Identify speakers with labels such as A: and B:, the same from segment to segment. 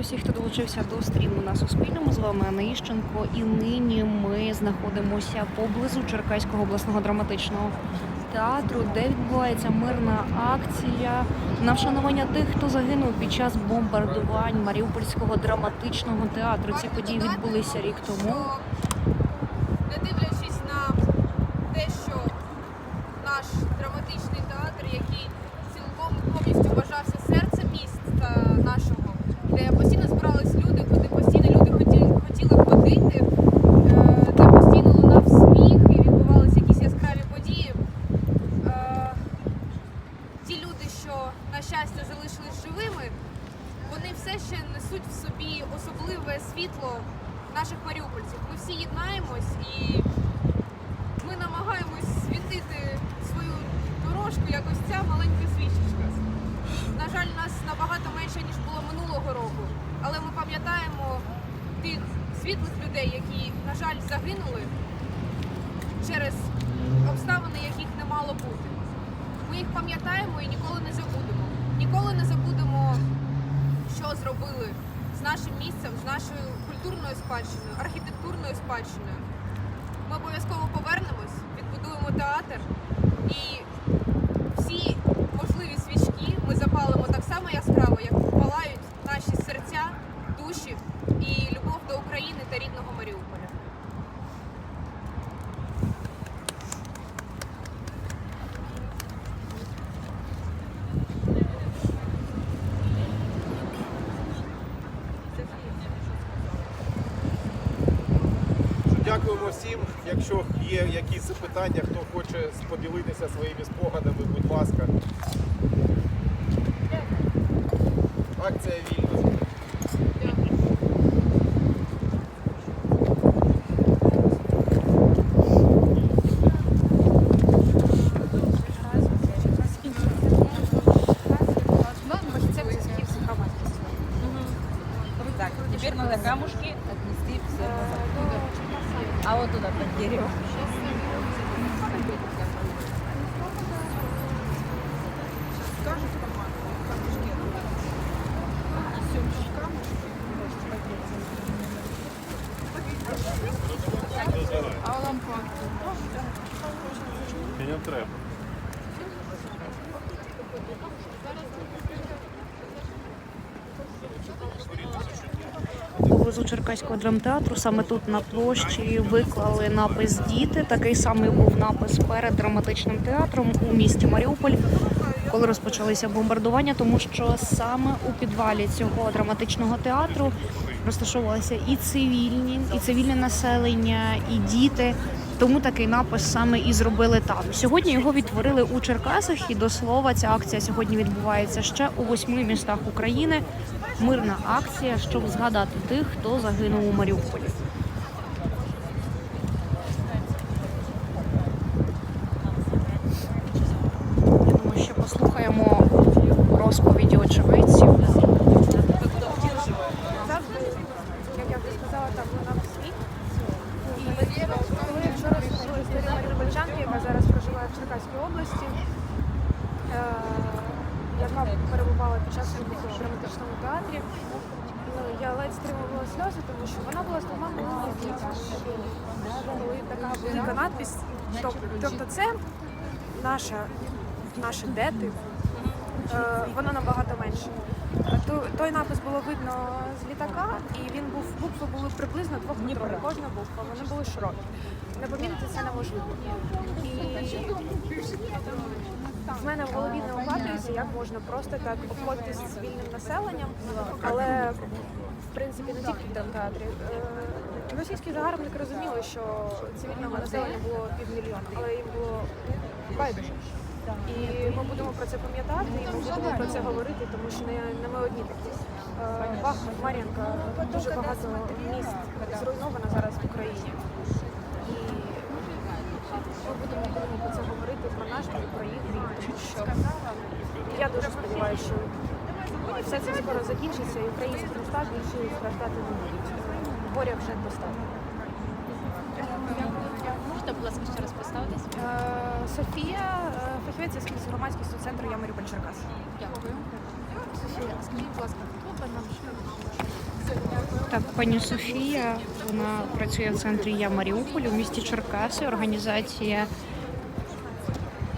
A: Вітаю всіх, хто долучився до стріму на Суспільному. З вами Анна Іщенко. І нині ми знаходимося поблизу Черкаського обласного драматичного театру, де відбувається мирна акція на вшанування тих, хто загинув під час бомбардувань Маріупольського драматичного театру. Ці події відбулися рік тому.
B: що, не дивлячись на те, що наш драматичний театр, який цілком повністю вважався серцем міста нашого, де постійно збирались люди, куди постійно люди хотіли, хотіли ходити, е, де постійно лунав сміх і відбувалися якісь яскраві події. Е, Ті люди, що, на щастя, залишились живими, вони все ще несуть в собі особливе світло наших маріупольців. Ми всі єднаємось і ми намагаємось світити свою дорожку, як ось ця маленька свічечка. На жаль, нас набагато менше, ніж було минулого року, але ми пам'ятаємо тих світлих людей, які, на жаль, загинули через обставини, яких не мало бути. Ми їх пам'ятаємо і ніколи не забудемо. Ніколи не забудемо, що зробили з нашим місцем, з нашою культурною спадщиною, архітектурною спадщиною. Ми обов'язково повернемось, відбудуємо театр і всі можливі свічки ми запалимо так само яскраво, як палають наші серця, душі і любов до України та рідного Маріуполя.
C: Дякуємо всім. Якщо є якісь запитання, хто хоче поділитися своїми спогадами, будь ласка. Акція вільна. Не треба.
A: Поблизу Черкаського драмтеатру, саме тут на площі виклали напис Діти. Такий самий був напис перед драматичним театром у місті Маріуполь, коли розпочалися бомбардування, тому що саме у підвалі цього драматичного театру розташовувалися і цивільні, і цивільне населення, і діти. Тому такий напис саме і зробили там. Сьогодні його відтворили у Черкасах, і до слова, ця акція сьогодні відбувається ще у восьми містах України. Мирна акція, щоб згадати тих, хто загинув у Маріуполі. Я думаю, що послухаємо розповіді очевидців.
B: Завжди, як я вже сказала, там лунав сміх. І коли вчора слухала історію Маріупольчанки, яка зараз проживає в Черкаській області, яка перебувала під час драматичному театрі, я ледь стримувала сльози, тому що вона була дітьми. Коли така велика надпись, тобто, це наша, наше де ти, е, воно набагато менше. Той напис було видно з літака, і він був букви були приблизно двохметрові. Кожна буква, вони були широкі. Не помітити це неможливо. І в мене в голові не укладається, як можна просто так обходитися з цивільним населенням, але в принципі не тільки в драмтеатрі. Е, Російські загарбники розуміли, що цивільного населення було півмільйона, але їм було байдуже. І ми будемо про це пам'ятати, і ми будемо про це говорити, тому що не, не ми одні такі. Е, Бахмут, Мар'їнка, дуже багато міст зруйновано зараз в Україні. І ми будемо, будемо про це говорити, про наш бій, про їх тому що я дуже сподіваюся, що все це скоро закінчиться, і українські міста більше страждати не будуть. Горя вже достатньо.
D: Можете, будь ласка, ще раз представитись?
E: Е, Софія, е, фахівець з громадськістю центру Я Маріуполь Черкас.
D: Дякую. Софія, скажіть, будь ласка, хто нам ще?
A: Так, пані Софія, вона працює в центрі Я Маріуполь у місті Черкаси. Організація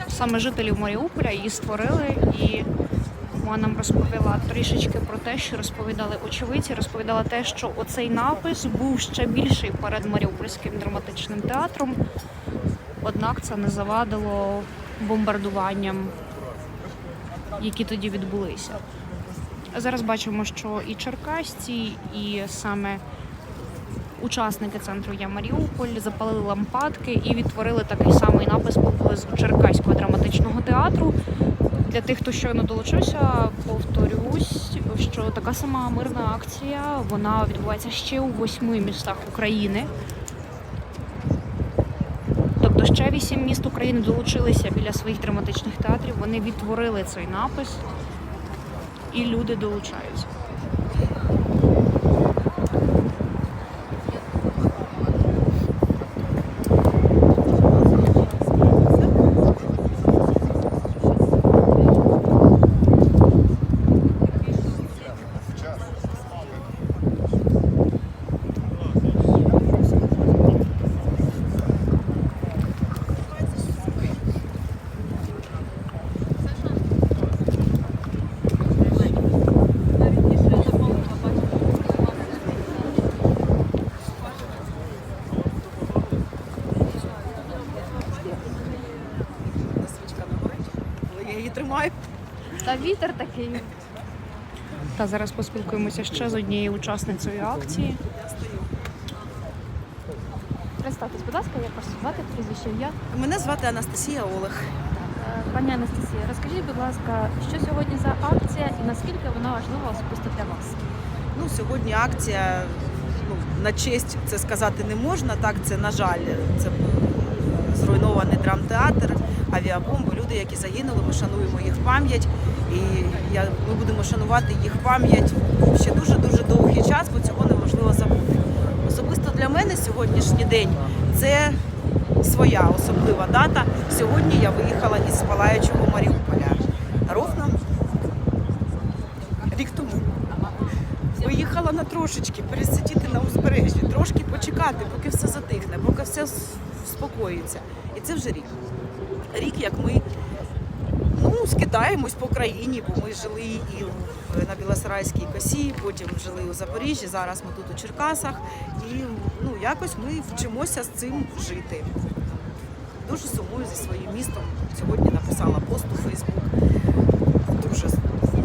A: саме жителів Маріуполя її створили і вона нам розповіла трішечки про те, що розповідали очевидці, розповідала те, що оцей напис був ще більший перед Маріупольським драматичним театром. Однак це не завадило бомбардуванням, які тоді відбулися. Зараз бачимо, що і черкасці, і саме учасники центру Я Маріуполь запалили лампадки і відтворили такий самий напис поблизу Черкаського драматичного театру. Для тих, хто щойно долучився, повторюсь, що така сама мирна акція вона відбувається ще у восьми містах України. Ще вісім міст України долучилися біля своїх драматичних театрів. Вони відтворили цей напис і люди долучаються.
F: Свічка не горить, але я її тримаю.
D: Та вітер такий.
A: Та зараз поспілкуємося ще з однією учасницею акції.
D: Представтесь, будь ласка, як вас звати, прізвище ім'я.
F: Мене звати Анастасія Олег.
D: Е, Пані Анастасія, розкажіть, будь ласка, що сьогодні за акція і наскільки вона важлива особисто для вас?
F: Ну, сьогодні акція ну, на честь це сказати не можна. Так, це на жаль, це е, зруйнований драмтеатр, авіабомби, люди, які загинули. Ми шануємо їх пам'ять. І я, ми будемо шанувати їх пам'ять ще дуже дуже довгий час, бо цього неможливо забути. Особисто для мене сьогоднішній день це своя особлива дата. Сьогодні я виїхала із Палаючого Маріуполя. Ровно рік тому. Виїхала на трошечки, пересидіти на узбережжі, трошки почекати, поки все затихне, поки все спокоїться. Це вже рік. Рік, як ми ну, скидаємось по країні, бо ми жили і на Білосарайській косі, потім жили у Запоріжжі, зараз ми тут у Черкасах. І ну, якось ми вчимося з цим жити. Дуже сумую зі своїм містом. Сьогодні написала пост у Фейсбук. Дуже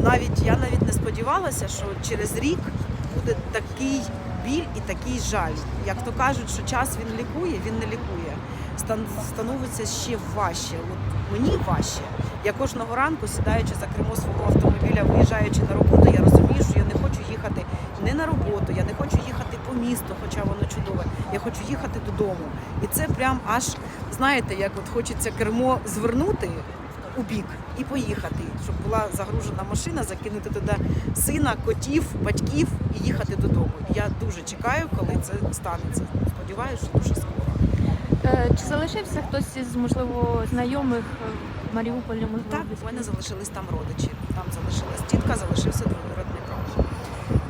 F: навіть я навіть не сподівалася, що через рік буде такий біль і такий жаль. Як то кажуть, що час він лікує, він не лікує. Стан становиться ще важче. От мені важче. Я кожного ранку, сідаючи за кермо свого автомобіля, виїжджаючи на роботу, я розумію, що я не хочу їхати не на роботу, я не хочу їхати по місту, хоча воно чудове. Я хочу їхати додому. І це прям аж знаєте, як от хочеться кермо звернути у бік і поїхати, щоб була загружена машина, закинути туди сина, котів, батьків і їхати додому. Я дуже чекаю, коли це станеться. Сподіваюся, що дуже скоро.
D: Е, Чи залишився хтось із, можливо, знайомих е, в Маріуполі, можливо,
F: Так, у мене залишились там родичі. Там залишилась тітка, залишився двоюродний брат.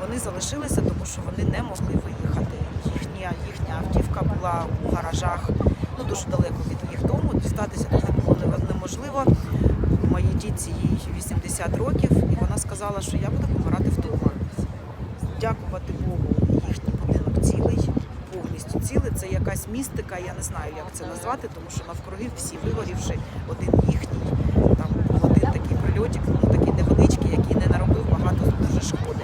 F: Вони залишилися, тому що вони не могли виїхати. Їхня, їхня автівка була у гаражах, ну дуже далеко від їх дому. Дістатися туди було неможливо. Моїй тітці їй 80 років, і вона сказала, що я буду помирати вдома. Дякувати Богу, їхній будинок повністю цілий. Це якась містика, я не знаю, як це назвати, тому що навкруги всі вигорівши, один їхній, там один такий прильотик, ну такий невеличкий, який не наробив багато дуже шкоди.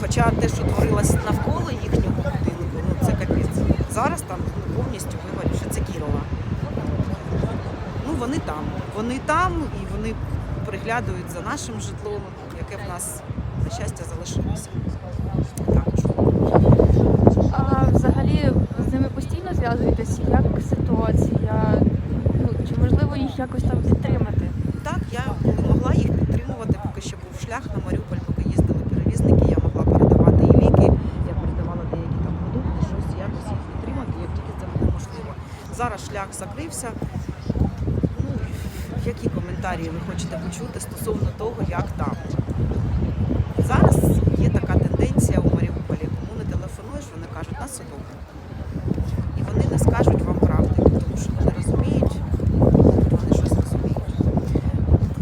F: Хоча те, що творилось навколо їхнього будинку, ну це капець. Зараз там повністю вигорівши, це Кірова. Ну вони там. Вони там і вони приглядують за нашим житлом, яке в нас, на щастя, залишилося. Також.
D: А взагалі з ними постійно зв'язуєтесь? Як ситуація? Ну, чи можливо їх якось там підтримати?
F: Так, я могла їх підтримувати, поки ще був шлях на Маріуполь, поки їздили перевізники, я могла передавати і ліки, я передавала деякі там продукти, щось якось їх підтримати, як тільки це буде можливо. Зараз шлях закрився. Ну, які коментарі ви хочете почути стосовно того, як там? Зараз є така тенденція у Маріуполі. Кому не телефонуєш, вони кажуть, нас все добре. І вони не скажуть вам правди, тому що вони розуміють, вони щось розуміють.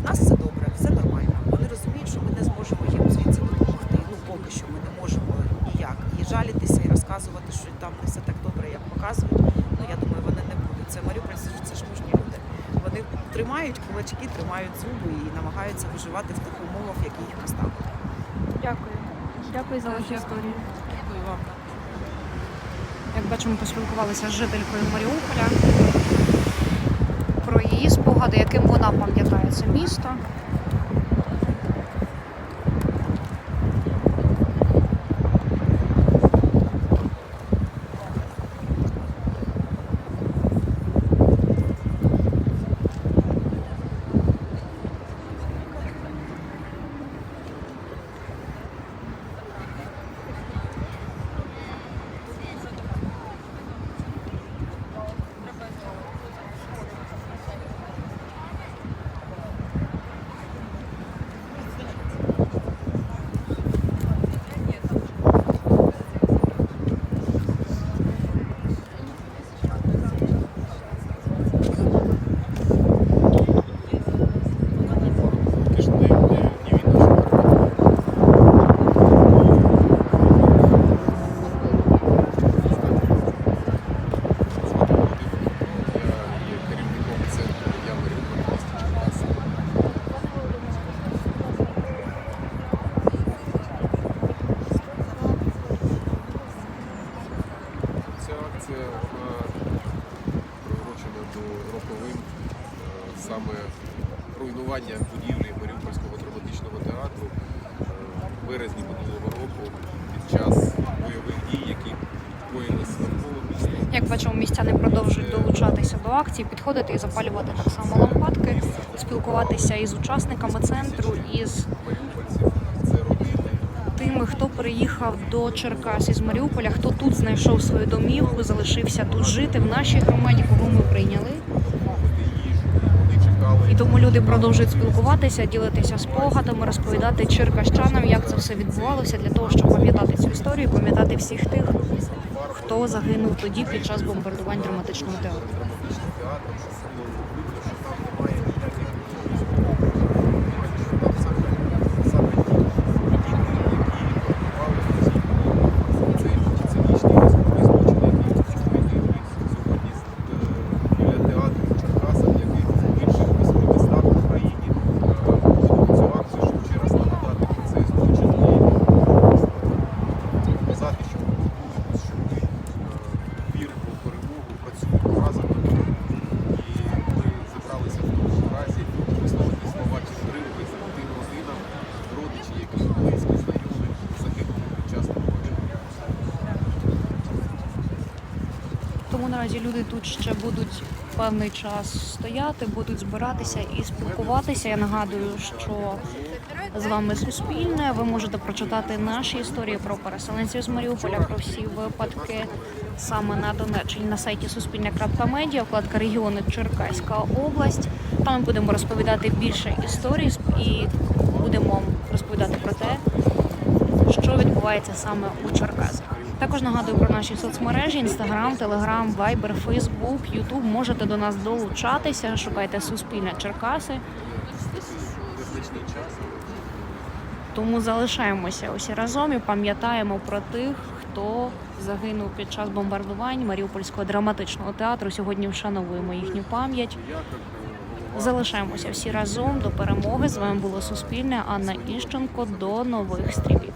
F: У нас все добре, все нормально. Вони розуміють, що ми не зможемо їм звідси допомогти. Ну, поки що ми не можемо ніяк. І жалітися, і розказувати, що там не все так добре, як показують. Ну, я думаю, вони не будуть. Це Маріуполь, це ж- це ж мужні люди. Вони тримають кулачки, тримають зуби і намагаються виживати в тих умовах, які їх поставили.
D: Дякую. Дякую за вашу історію.
F: Дякую вам.
A: Як бачимо, поспілкувалися з жителькою Маріуполя про її спогади, яким вона пам'ятає це місто.
C: Поки що не, не, не видно, що Звати Володимир. Я є керівником центру «Я Маріуполь» міста Черкаси. Ця акція приурочена до роковин е, саме руйнування будівлі Маріупольського драматичного театру е, в березні минулого року під час бойових дій, які коїлись навколо міста.
A: Як бачимо, містяни продовжують долучатися до акції, підходити і запалювати так само лампадки, спілкуватися із учасниками центру, із
C: це
A: тими, хто приїхав до Черкас із Маріуполя, хто тут знайшов свою домівку, залишився тут жити в нашій громаді, кого ми прийняли. І тому люди продовжують спілкуватися, ділитися спогадами, розповідати черкащанам, як це все відбувалося, для того, щоб пам'ятати цю історію, пам'ятати всіх тих, хто загинув тоді під час бомбардувань драматичного театру.
C: драматичним театром, що було видно, що там немає ніяких військових, що там саме, саме ті будівлі, які окупували ці цей цинічний військовий злочин, який вчинили сьогодні з- е, біля театру в Черкасах, як і в інших восьми містах в Україні. Е, Проводимо цю акцію, щоб ще раз нагадати про цей злочин і е, показати, що ми тут, що ми е, віримо в перемогу, працюємо разом. І ми зібралися в тому разі висловити слова підтримки тим родинам,
A: Тому наразі люди тут ще будуть певний час стояти, будуть збиратися і спілкуватися. Я нагадую, що з вами Суспільне. Ви можете прочитати наші історії про переселенців з Маріуполя, про всі випадки саме на Донеччині на сайті Суспільне.Медіа, вкладка регіони Черкаська область. Там ми будемо розповідати більше історій і будемо розповідати про те, що відбувається саме у Черкасах. Також нагадую про наші соцмережі: Інстаграм, Телеграм, Вайбер, Фейсбук, Ютуб. Можете до нас долучатися, шукайте Суспільне Черкаси. Тому залишаємося усі разом і пам'ятаємо про тих, хто загинув під час бомбардувань Маріупольського драматичного театру. Сьогодні вшановуємо їхню пам'ять. Залишаємося всі разом до перемоги. З вами було Суспільне. Анна Іщенко. До нових стрімів.